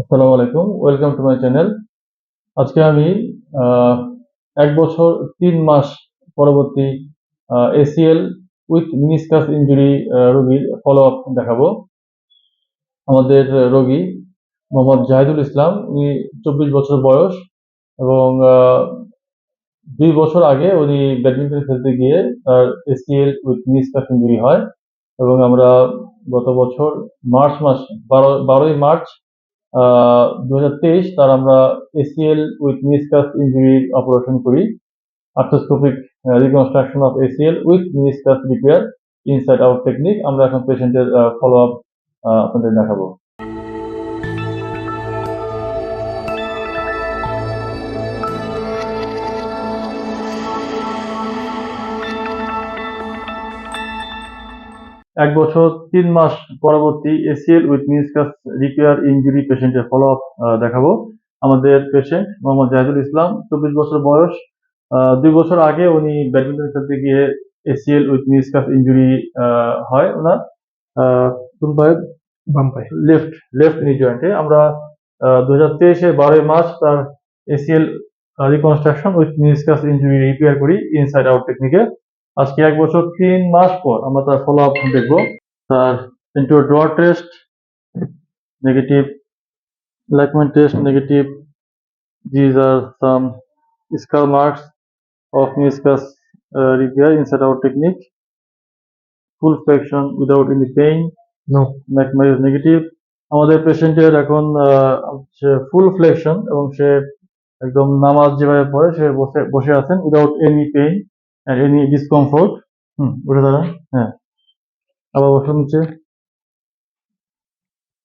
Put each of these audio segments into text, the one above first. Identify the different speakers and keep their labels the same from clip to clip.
Speaker 1: আসসালামু আলাইকুম। Welcome to my channel আজকে আমি এক বছর, তিন মাস পরবর্তী এসিএল উইথ মিনিসকাস ইঞ্জুরি রোগীর ফলো আপ দেখাবো। আমাদের রোগী মোহাম্মদ জাহিদুল ইসলাম, উনি চব্বিশ বছর বয়স এবং দুই বছর আগে উনি ব্যাডমিন্টন খেলতে গিয়ে তার এসিএল উইথ মিনিসকাস ইঞ্জুরি হয় এবং আমরা গত বছর মার্চ মাস, বারো, বারোই মার্চ দু হাজার তেইশ তার আমরা ACL with meniscus injury operation করি। Arthroscopic reconstruction of ACL with meniscus repair inside out technique আমরা এখন পেশেন্টের ফলো আপ আপনাদের দেখাবো। এক বছর তিন মাস পরবর্তী ACL with meniscus repair injury পেশেন্টের ফলো আপ দেখাবো আমাদের পেশেন্ট মোহাম্মদ জাহিদুল ইসলাম চব্বিশ বছর বয়স। দুই বছর আগে উনি ব্যাডমিন্টন খেলতে গিয়ে এসিএল উইথ মিনিসকাস ইঞ্জুরি হয় ওনার। কোন পায়ে?
Speaker 2: বাম পায়ে।
Speaker 1: লেফট লেফট নি জয়েন্টে আমরা দু হাজার তেইশে বারোই মার্চ তার ACL reconstruction with meniscus injury repair করি ইনসাইড আউট টেকনিকে আজকে এক বছর তিন মাস পর আমরা তার ফলো আপ দেখব। তার anterior drawer test negative Lachman test negative these are some skull marks of meniscus uh, repair inside our technique. Full flexion without any pain.
Speaker 2: No
Speaker 1: McMurray is negative আমাদের পেশেন্টের এখন সে ফুল ফ্লেকশন এবং সে একদম নামাজ যেভাবে পড়ে সে বসে বসে আছেন without any pain any discomfort হুম, উঠে দাঁড়ান হ্যাঁ। আবার বসুন নিচে।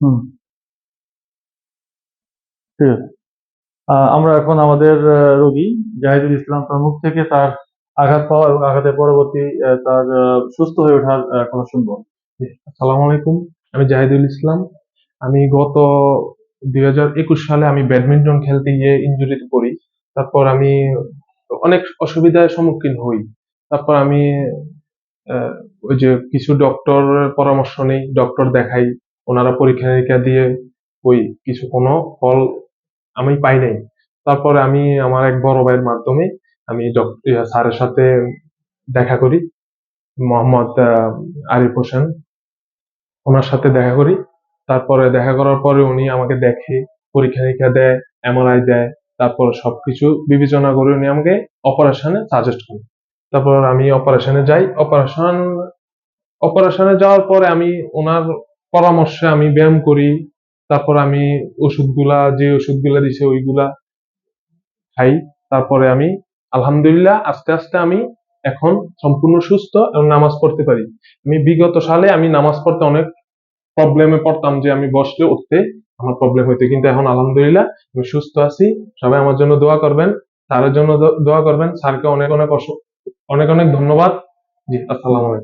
Speaker 1: হুম। ঠিক আছে। আমরা এখন আমাদের রোগী জাহিদুল ইসলাম তার মুখ থেকে তার আঘাত পাওয়া এবং আঘাতের পরবর্তী তার সুস্থ হয়ে ওঠার কথা শুনব।
Speaker 2: আসসালামু আলাইকুম। আমি জাহিদুল ইসলাম। আমি গত দুই হাজার একুশ সালে আমি ব্যাডমিন্টন খেলতে গিয়ে ইনজুরিতে পড়ি। তারপর আমি অনেক অসুবিধার সম্মুখীন হই। তারপর আমি ওই যে কিছু ডক্টর পরামর্শ নেই ডক্টর দেখাই, ওনারা পরীক্ষা নিরীক্ষা দিয়ে ওই কিছু কোনো ফল আমি পাই নাই। তারপরে আমি, আমার এক বড় ভাইয়ের মাধ্যমে আমি স্যারের সাথে দেখা করি, মোহাম্মদ আরিফ হোসেন। ওনার সাথে দেখা করি, তারপরে দেখা করার পরে উনি আমাকে দেখে, পরীক্ষা নিরীক্ষা দেয় এমআরআই দেয় তারপর সবকিছু বিবেচনা করে উনি আমাকে অপারেশনে সাজেস্ট করে তারপর আমি অপারেশনে যাই। অপারেশন অপারেশনে যাওয়ার পরে আমি ওনার পরামর্শে আমি ব্যায়াম করি। তারপর আমি ওষুধগুলা, যে ওষুধগুলা দিছে ওইগুলা খাই। তারপরে আমি আলহামদুলিল্লাহ, আস্তে আস্তে আমি এখন সম্পূর্ণ সুস্থ এবং নামাজ পড়তে পারি। আমি বিগত সালে আমি নামাজ পড়তে অনেক প্রবলেমে পড়তাম যে আমি বসলে উঠতে আমার প্রবলেম হইতো। কিন্তু এখন আলহামদুলিল্লাহ আমি সুস্থ আছি। সবাই আমার জন্য দোয়া করবেন স্যারের জন্য দোয়া করবেন। স্যারকে অনেক অনেক অনেক অনেক ধন্যবাদ। জি, আসসালামু আলাইকুম।